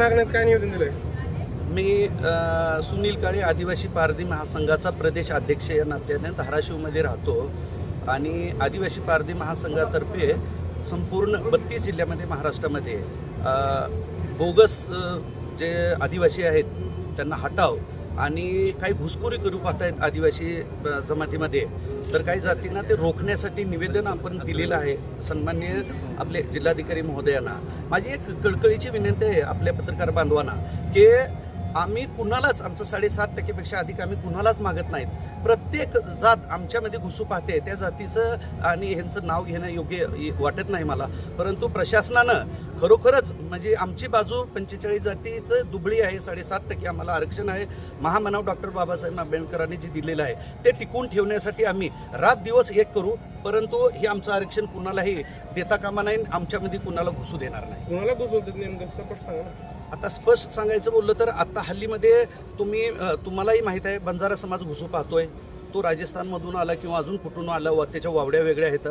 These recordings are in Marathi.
मागण्यात काय निवेदन दिलंय? मी सुनील काळे आदिवासी पारधी महासंघाचा प्रदेश अध्यक्ष या नात्याने धाराशिवमध्ये राहतो. आणि आदिवासी पारधी महासंघातर्फे संपूर्ण बत्तीस जिल्ह्यामध्ये महाराष्ट्रामध्ये बोगस जे आदिवासी आहेत त्यांना हटाव आणि काही घुसखोरी करू आहेत आदिवासी जमातीमध्ये. तर काही जातींना ते रोखण्यासाठी निवेदन आपण दिलेलं आहे. सन्मान्य आपले जिल्हाधिकारी महोदयांना. माझी एक कळकळीची विनंती आहे आपल्या पत्रकार बांधवांना की आम्ही कुणालाच आमचं साडेसात टक्केपेक्षा अधिक आम्ही कुणालाच मागत नाहीत. प्रत्येक जात आमच्यामध्ये घुसू पाहते त्या जातीचं आणि ह्यांचं नाव घेणं योग्य वाटत नाही मला. परंतु प्रशासनानं खरोखरच म्हणजे आमची बाजू पंचेचाळीस जातीचं दुबळी आहे साडेसात टक्के आम्हाला आरक्षण आहे. महामानव डॉक्टर बाबासाहेब आंबेडकरांनी जे दिलेलं आहे ते टिकून ठेवण्यासाठी आम्ही रात दिवस एक करू परंतु हे आमचं आरक्षण कुणालाही देता कामा नाही आमच्यामध्ये कुणाला घुसू देणार नाही. कुणाला घुसवतात नेमकं? सपट सांगा आता स्पष्ट सांगायचं बोललं तर आता हल्लीमध्ये तुम्ही तुम्हालाही माहीत आहे बंजारा समाज घुसू पाहतोय. तो राजस्थानमधून आला किंवा अजून कुठून आला व त्याच्या वावड्या वेगळ्या आहेत.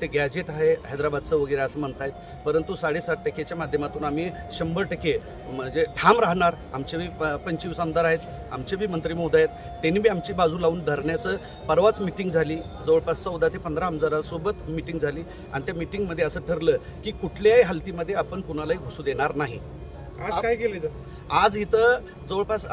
ते गॅजेट आहे हैदराबादचं वगैरे असं म्हणतायत. परंतु साडेसात टक्केच्या माध्यमातून आम्ही शंभर टक्के म्हणजे ठाम राहणार. आमचे बी प- पंचवीस आमदार आहेत आमचे बी मंत्री महोदय आहेत. त्यांनी बी आमची बाजू लावून धरण्याचं परवाच मिटिंग झाली. जवळपास चौदा ते पंधरा आमदारासोबत मिटिंग झाली. आणि त्या मिटिंगमध्ये असं ठरलं की कुठल्याही हालतीमध्ये आपण कुणालाही घुसू देणार नाही. आज काय केलं इथं? आज इथं जवळपास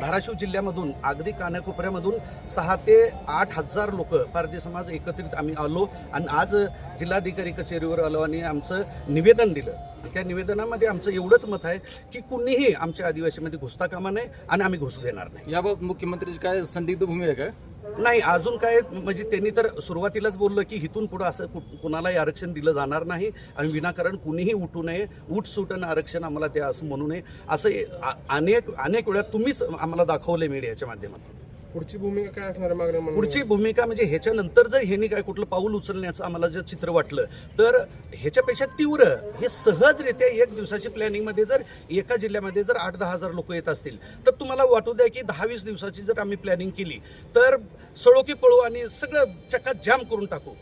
धाराशिव जिल्ह्यामधून अगदी कानाकोपऱ्यामधून सहा ते आठ हजार लोक पारधी समाज एकत्रित आम्ही आलो आणि आज जिल्हाधिकारी कचेरीवर आलो आणि आमचं निवेदन दिलं. त्या निवेदनामध्ये आमचं एवढंच मत आहे की कुणीही आमच्या आदिवासीमध्ये घुसता कामा नये आणि आम्ही घुसू देणार नाही. याबाबत मुख्यमंत्र्यांची काय संदिग्ध भूमी आहे का? नाही अजून काय म्हणजे त्यांनी तर सुरुवातीलाच बोललं की इथून पुढं असं कु- कुणालाही आरक्षण दिलं जाणार नाही. आणि विनाकारण कुणीही उठू नये. उठ सुट आरक्षण आम्हाला द्या असं म्हणू नये. असं अनेक अनेक वेळा तुम्हीच आम्हाला दाखवले मीडियाच्या माध्यमातून. पुढची भूमिका काय असणार आहे मागण्या म्हणून? पुढची भूमिका म्हणजे ह्याच्यानंतर जर ह्यांनी काय कुठलं पाऊल उचलण्याचं आम्हाला जर चित्र वाटलं तर ह्याच्यापेक्षा तीव्र हे सहजरित्या एक दिवसाची प्लॅनिंगमध्ये जर एका जिल्ह्यामध्ये जर आठ दहा हजार लोक येत असतील तर तुम्हाला वाटू द्या की दहा वीस दिवसाची जर आम्ही प्लॅनिंग केली तर सळोकी पळू आणि सगळं चक्कात जाम करून टाकू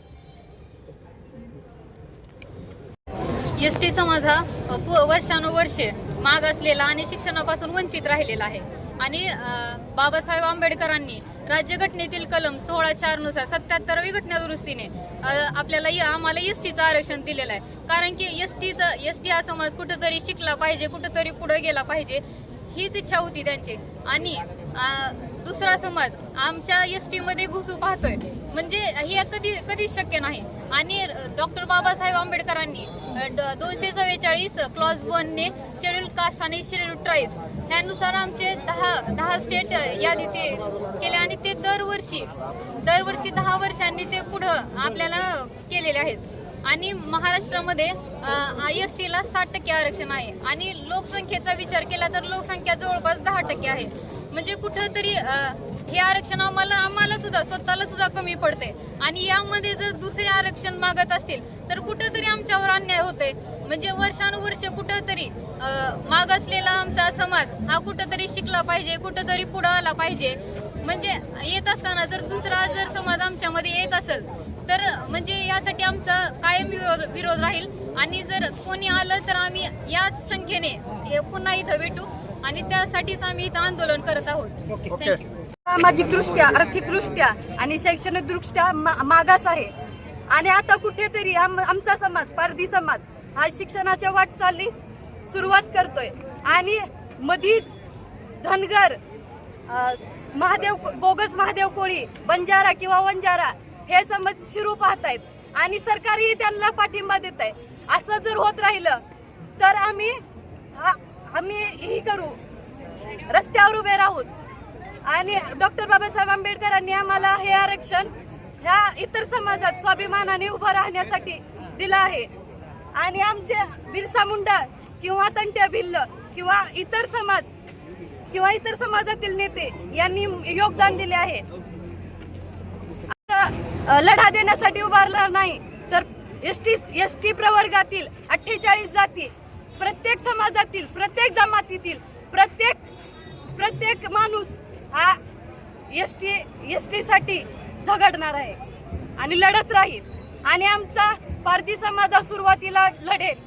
एस टी समाज हा अ, पु- वर्षानुवर्षे मागासलेला आणि शिक्षणापासून वंचित राहिलेला आहे आणि बाबासाहेब आंबेडकरांनी राज्यघटनेतील कलम सोळा चारनुसार सत्याहत्तरावी घटना दुरुस्तीने आपल्याला य- आम्हाला एस टीचं आरक्षण दिलेलं आहे. कारण की एस टीचं एस टी हा समाज कुठंतरी शिकला पाहिजे कुठंतरी पुढे गेला पाहिजे हीच इच्छा होती त्यांची. आणि दुसरा समाज आमच्या एस टीमध्ये घुसू पाहतोय. म्हणजे हे कधी कधीच शक्य नाही. आणि डॉक्टर बाबासाहेब आंबेडकरांनी ड- दोनशे चव्वेचाळीस क्लॉज वन ने शेड्यूल कास्ट आणि शेड्यूल ट्राईब्स त्यानुसार आमचे दहा दहा स्टेट यादी ते केले आणि ते दरवर्षी दरवर्षी दहा वर्षांनी ते पुढं आपल्याला केलेले आहेत. आणि महाराष्ट्रामध्ये एस टीला साठ टक्के आरक्षण आहे. आणि लोकसंख्येचा विचार केला तर लोकसंख्या जवळपास दहा टक्के आहे. म्हणजे कुठंतरी हे आरक्षण आम्हाला आम्हाला सुद्धा स्वतःला सुद्धा कमी पडते आणि यामध्ये जर दुसरे आरक्षण मागत असतील तर कुठंतरी आमच्यावर अन्याय होते म्हणजे वर्षानुवर्ष कुठंतरी मागासलेला आमचा समाज हा कुठंतरी शिकला पाहिजे कुठंतरी पुढं आला पाहिजे. म्हणजे येत असताना जर दुसरा जर समाज आमच्यामध्ये येत असेल तर म्हणजे यासाठी आमचा कायम विरोध विरोध राहील. आणि जर कोणी आलं तर आम्ही याच संख्येने पुन्हा इथं भेटू. आणि त्यासाठीच आम्ही इथं आंदोलन करत आहोत. थँक्यू सामाजिक दृष्ट्या आर्थिक दृष्ट्या आणि शैक्षणिक दृष्ट्या मा- मागास आहे. आणि आता कुठेतरी आम- आमचा समाज पारधी समाज हा शिक्षणाच्या वाटचालीस सुरुवात करतोय. आणि मधीच धनगर महादेव बोगस महादेव कोळी बंजारा किंवा वंजारा हे समाज शिरू पाहतायत. आणि सरकारही त्यांना पाठिंबा देत आहे असं जर होत राहिलं तर आम्ही हा- आम्ही ही करू. रस्त्यावर उभे राहूत आणि डॉक्टर बाबासाहेब आंबेडकरांनी आम्हाला हे आरक्षण ह्या इतर समाजात स्वाभिमानाने उभं राहण्यासाठी दिलं आहे. आणि आमचे बिरसा मुंडा किंवा तंट्या भिल्ल किंवा इतर समाज किंवा इतर समाजातील नेते यांनी योगदान दिले आहे. लढा देण्यासाठी उभारला नाही तर एस टी एस टी प्रवर्गातील अठ्ठेचाळीस जाती प्रत्येक समाजातील प्रत्येक जमातीतील प्रत्येक प्रत्येक माणूस हा एस टी एस टीसाठी झगडणार आहे. आणि लढत राहील. आणि आमचा पारधी समाज सुरुवातीला लढेल.